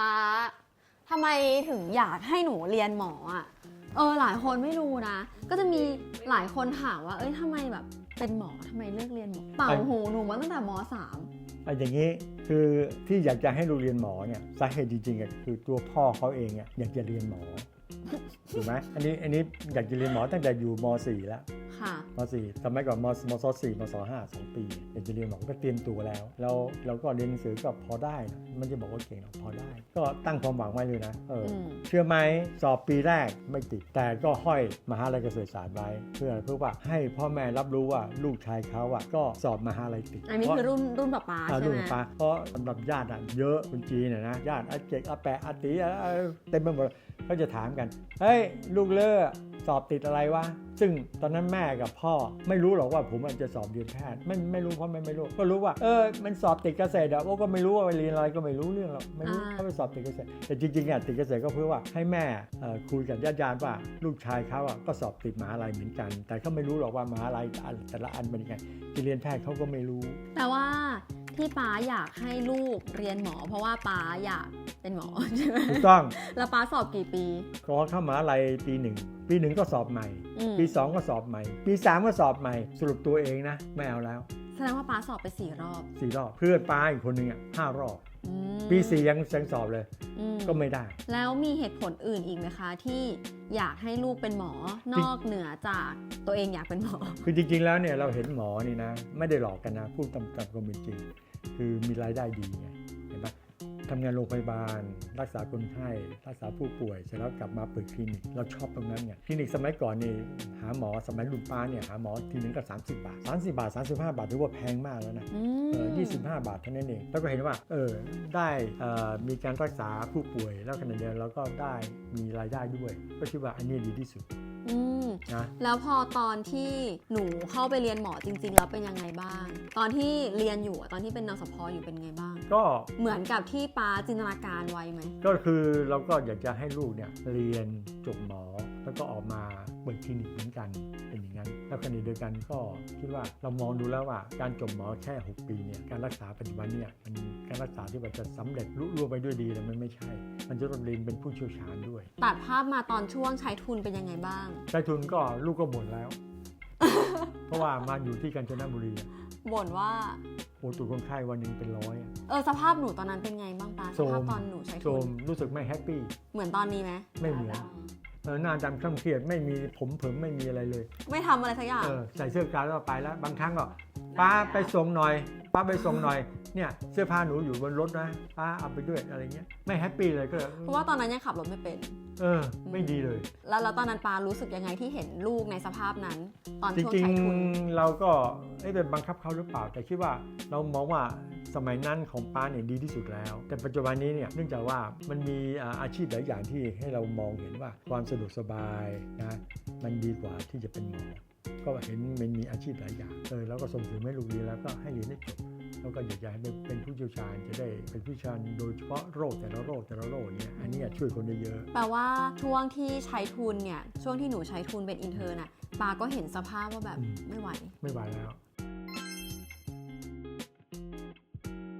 ป้าทำไมถึงอยากให้หนูเรียนหมออะ เออหลายคนไม่รู้นะ ก็จะมีหลายคนถามว่า เอ้ยทำไมแบบเป็นหมอทำไมเลือกเรียนหมอ เป่าหูหนูมาตั้งแต่มสามอะอย่างนี้คือที่อยากจะให้ลูกเรียนหมอเนี่ยสาเหตุจริงๆอะคือตัวพ่อเขาเองอะอยากจะเรียนหมอถูกไหมอันนี้อันนี้อยากจะเรียนหมอตั้งแต่อยู่ม .4 แล้วค่ะ ม .4 สมัยก่อนมมศ4มศ5สองปีอยากจะเรียนหมอก็เตรียมตัวแล้ว แล้วเราก็เรียนหนังสือก็พอได้นะไมันจะบอกว่าเก่งหรอกพอได้ ก็ตั้งความหวังไว้เลยนะเอออมเชื่อไหมสอบปีแรกไม่ติด แต่ก็ห้อยมหาลัยเกษตรศาสตร์ไว้ เพื่อเพื่อว่าให้พ่อแม่รับรู้ว่าลูกชายเขาอะก็สอบมหาลัยติด อันนี้คือรุ่นรุ่นป้าป้าอ่าใช่ลูไหกมปลาเพราะสำหรับญาติอะเยอะคนจีนน่ะนะญาติอาเจกอาแปะอาตีอะอะเต็มไปหมดก็จะถามกันเฮ้ยลูกเล่อ สอบติดอะไรวะ ซึ่งตอนนั้นแม่กับพ่อไม่รู้หรอกว่าผมอาจจะสอบเรียนแพทย์ไม่ไม่รู้เพราะไม่ไม่รู้ ก็รู้ว่าเออมันสอบติดเกษตรอะโอ้ก็ไม่รู้ว่าไปเรียนอะไรก็ไม่รู้เรื่องหรอกไม่รู้เขาไปสอบติดเกษตร แต่จริงๆอะติดเกษตรก็เพื่อว่าให้แม่เอ่อคุยกับญาติญาติๆว่าลูกชายเขาอะก็สอบติดมหาลัยเหมือนกัน แต่เขาไม่รู้หรอกว่ามหาลัยอันแต่ละอันเป็นยังไงจะเรียนแพทย์เขาก็ไม่รู้ แต่ว่า ที่ป้าอยากให้ลูกเรียนหมอ เพราะว่าป้าอยากเป็นหมอใช่ไหมถูกต้องแล้วป้าสอบกี่ปีก็เข้ามหาลัยปีหนึ่งปีหนึ่งก็สอบใหม่ อืม ปีสองก็สอบใหม่ ปีสามก็สอบใหม่ สรุปตัวเองนะไม่เอาแล้ว แสดงว่าป้าสอบไปสี่รอบสี่รอบเพื่อนป้าอีกคนหนึ่งอะห้ารอบอืมปีสี่ยังยังสอบเลย อืมก็ไม่ได้ แล้วมีเหตุผลอื่นอีกไหมคะ ที่อยากให้ลูกเป็นหมอนอกเหนือจากตัวเองอยากเป็นหมอ คือจริงๆแล้วเนี่ยเราเห็นหมอนี่นะ ไม่ได้หลอกกันนะพูดตามตามความเป็นจริง คือมีรายได้ดีไงเห็นปะ ทำงานโรงพยาบาล รักษาคนไข้รักษาผู้ป่วยเสร็จแล้วกลับมาเปิดคลินิกเราชอบตรงนั้นไงคลินิกสมัยก่อนนี่หาหมอสมัยลุงป้าเนี่ยหาหมอทีนึงก็30 บาท 30 บาท 35 บาทถือว่าแพงมากแล้วนะอืมเออ25 บาทเท่านั้นเองแล้วก็เห็นว่าเออได้เอ่อมีการรักษาผู้ป่วยแล้วขณะเดียวกันเราก็ได้มีรายได้ด้วย ก็คิดว่าอันนี้ดีที่สุด อืมนะแล้วพอตอนที่หนูเข้าไปเรียนหมอจริง ๆ แล้วเป็นยังไงบ้าง ตอนที่เรียนอยู่อะตอนที่เป็นนสพอยู่เป็นไงบ้าง ก็เหมือนกับที่ป้าจินตนาการไว้ไหม ก็คือเราก็อยากจะให้ลูกเนี่ยเรียนจบหมอแล้วก็ออกมา เปิดคลินิกเหมือนกันเป็นอย่างนั้น แล้วขณะเดียวกันก็คิดว่าเรามองดูแล้วว่าการจบหมอแค่ 6 ปีเนี่ยการรักษาปัจจุบันเนี่ยมันการรักษาที่ว่าจะสำเร็จลุล่วงไปด้วยดีเลยมันไม่ใช่ มันจะต้องเรียนเป็นผู้เชี่ยวชาญด้วย ตัดภาพมาตอนช่วงใช้ทุนเป็นยังไงบ้าง ใช้ทุนก็ลูกก็บ่นแล้ว เพราะว่ามาอยู่ที่กาญจนบุรีอะบ่นว่าโอ้ตัวจคนไข้วันหนึ่งเป็นร้อยอะเออสภาพหนูตอนนั้นเป็นไงบ้างป้าสโทรมภาพตอนหนูใช้โททุรนมรู้สึกไม่แฮปปี้เหมือนตอนนี้ไหมไม่เหมือนเออ หน้าดำเคร่งเครียดไม่มีผมเผิมไม่มีอะไรเลยไม่ทำอะไรสักอย่าง เออใส่เสื้อกาวแล้วไปแล้ว บางครั้งก็ป้าไปส่งหน่อย ป้าไปส่งหน่อยเนี่ยเสื้อผ้าหนูอยู่บนรถนะป้าเอาไปด้วยอะไรเงี้ยไม่แฮปปี้เลยก็เพราะว่าตอนนั้นยังขับรถไม่เป็น เออ ไม่ดีเลย แล้วแล้วตอนนั้นปารู้สึกยังไงที่เห็นลูกในสภาพนั้น ตอนจช่วงริงใช้ทุน ๆเราก็เอ๊ะเป็นบังคับเขาหรือเปล่าแต่คิดว่าเรามองว่า สมัยนั้นของป้าเนี่ยดีที่สุดแล้ว แต่ปัจจุบันนี้เนี่ยเนื่องจากว่ามันมีอ่าอาชีพหลายอย่างที่ให้เรามองเห็นว่าความสะดวกสบายนะมันดีกว่าที่จะเป็นหมอก็เห็นมันมีอาชีพหลายอย่างเออแล้วก็ส่งเสริมให้ลูกเรียนแล้วก็ให้เรียนให้จบแล้วก็อยากจะให้เป็นผู้เชี่ยวชาญจะได้เป็นผู้เชี่ยวชาญโดยเฉพาะโรคแต่ละโรคแต่ละโรคอย่างเงี้ยอันนี้ช่วยคนได้เยอะแปลว่าช่วงที่ใช้ทุนเนี่ยช่วงที่หนูใช้ทุนเป็นอินเทอร์น่ะปาก็เห็นสภาพว่าแบบอืมไม่ไหว ไม่ไหวแล้ว